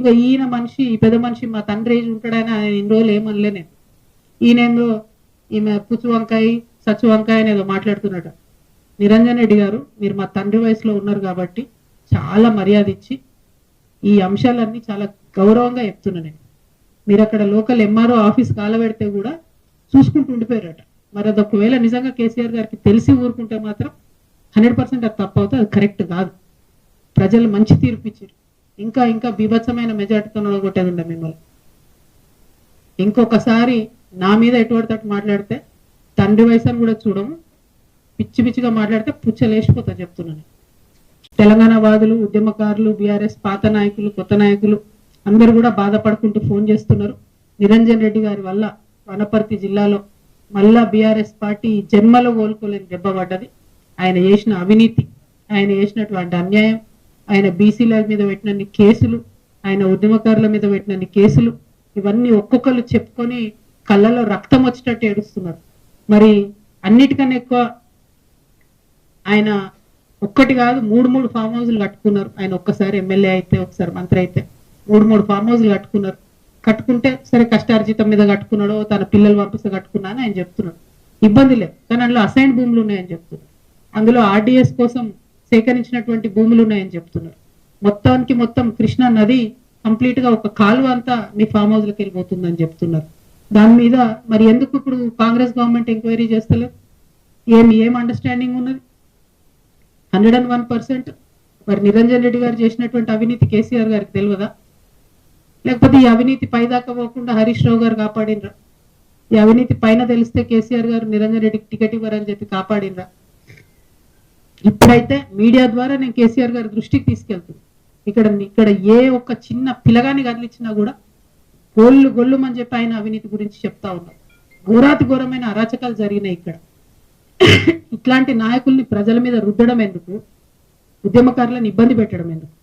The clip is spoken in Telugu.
ఇంకా ఈయన మనిషి ఈ పెద్ద మనిషి మా తండ్రి ఉంటాడని ఆయన ఇన్ని రోజులు ఏమనలే నేను. ఈయనేందో ఈమె పుచ్చు వంకాయ సచ్చు వంకాయ అనేదో మాట్లాడుతున్నట నిరంజన్ రెడ్డి గారు మీరు మా తండ్రి వయసులో ఉన్నారు కాబట్టి చాలా మర్యాద ఇచ్చి ఈ అంశాలన్నీ చాలా గౌరవంగా చెప్తున్నా నేను. మీరు అక్కడ లోకల్ ఎంఆర్ఓ ఆఫీస్ కాలబెడితే కూడా చూసుకుంటూ ఉండిపోయారట. మరి అది ఒకవేళ నిజంగా కేసీఆర్ గారికి తెలిసి ఊరుకుంటే మాత్రం హండ్రెడ్ పర్సెంట్ అది తప్పవుతే అది కరెక్ట్ కాదు. ప్రజలు మంచి తీర్పు ఇచ్చారు. ఇంకా ఇంకా బీభత్సమైన మెజార్టీతో కొట్టేది ఉండే మిమ్మల్ని. ఇంకొకసారి నా మీద ఎటువంటి తట్టు మాట్లాడితే తండ్రి వయసు అని కూడా చూడము. పిచ్చి పిచ్చిగా మాట్లాడితే పుచ్చలేసిపోతా చెప్తున్నాను తెలంగాణ వాదులు ఉద్యమకారులు బీఆర్ఎస్ పాత నాయకులు కొత్త నాయకులు అందరూ కూడా బాధపడుకుంటూ ఫోన్ చేస్తున్నారు. నిరంజన్ రెడ్డి గారి వల్ల వనపర్తి జిల్లాలో మళ్ళా బీఆర్ఎస్ పార్టీ జన్మలో కోలుకోలేని దెబ్బ పడ్డది. ఆయన చేసిన అవినీతి ఆయన చేసినటువంటి అన్యాయం ఆయన బీసీల మీద పెట్టినన్ని కేసులు ఆయన ఉద్యమకారుల మీద పెట్టినన్ని కేసులు ఇవన్నీ ఒక్కొక్కరు చెప్పుకొని కళ్ళలో రక్తం వచ్చేటట్టు ఏడుస్తున్నారు. మరి అన్నిటికన్నా ఎక్కువ ఆయన ఒక్కటి కాదు మూడు మూడు ఫామ్ హౌజులు కట్టుకున్నారు. ఆయన ఒక్కసారి ఎమ్మెల్యే అయితే ఒకసారి మంత్రి అయితే మూడు మూడు ఫామ్ హౌజులు కట్టుకున్నారు. కట్టుకుంటే సరే కష్టార్జితం మీద కట్టుకున్నాడో తన పిల్లలు పంపిస్తే కట్టుకున్నా అని ఆయన చెప్తున్నాడు ఇబ్బంది లేదు. కానీ అందులో అసైన్ భూములు ఉన్నాయని చెప్తున్నారు. అందులో ఆర్డిఎస్ కోసం సేకరించినటువంటి భూములు ఉన్నాయని చెప్తున్నారు. మొత్తానికి మొత్తం కృష్ణా నది కంప్లీట్గా ఒక కాలువ అంతా మీ ఫామ్ హౌస్ లకి వెళ్ళిపోతుందని చెప్తున్నారు. దాని మీద మరి ఎందుకు ఇప్పుడు కాంగ్రెస్ గవర్నమెంట్ ఎంక్వైరీ చేస్తలేదు? ఏం ఏం అండర్స్టాండింగ్ ఉన్నది? హండ్రెడ్ అండ్ వన్ పర్సెంట్ మరి నిరంజన్ రెడ్డి గారు చేసినటువంటి అవినీతి కేసీఆర్ గారికి తెలియదా? లేకపోతే ఈ అవినీతి పైదాకా పోకుండా హరీష్ రావు గారు కాపాడినరా? ఈ అవినీతి పైన తెలిస్తే కేసీఆర్ గారు నిరంజన్ రెడ్డికి టికెట్ ఇవ్వరని చెప్పి కాపాడినరా? ఇప్పుడైతే మీడియా ద్వారా నేను కేసీఆర్ గారి దృష్టికి తీసుకెళ్తాను ఇక్కడ ఇక్కడ ఏ ఒక్క చిన్న పిలగాని కదిలిచ్చినా కూడా గొల్లు గొల్లుమని చెప్పి ఆయన అవినీతి గురించి చెప్తా ఉన్నారు ఘోరాతి ఘోరమైన అరాచకాలు జరిగినాయి ఇక్కడ. ఇట్లాంటి నాయకుల్ని ప్రజల మీద రుద్దడం ఎందుకు? ఉద్యమకారులను ఇబ్బంది పెట్టడం ఎందుకు?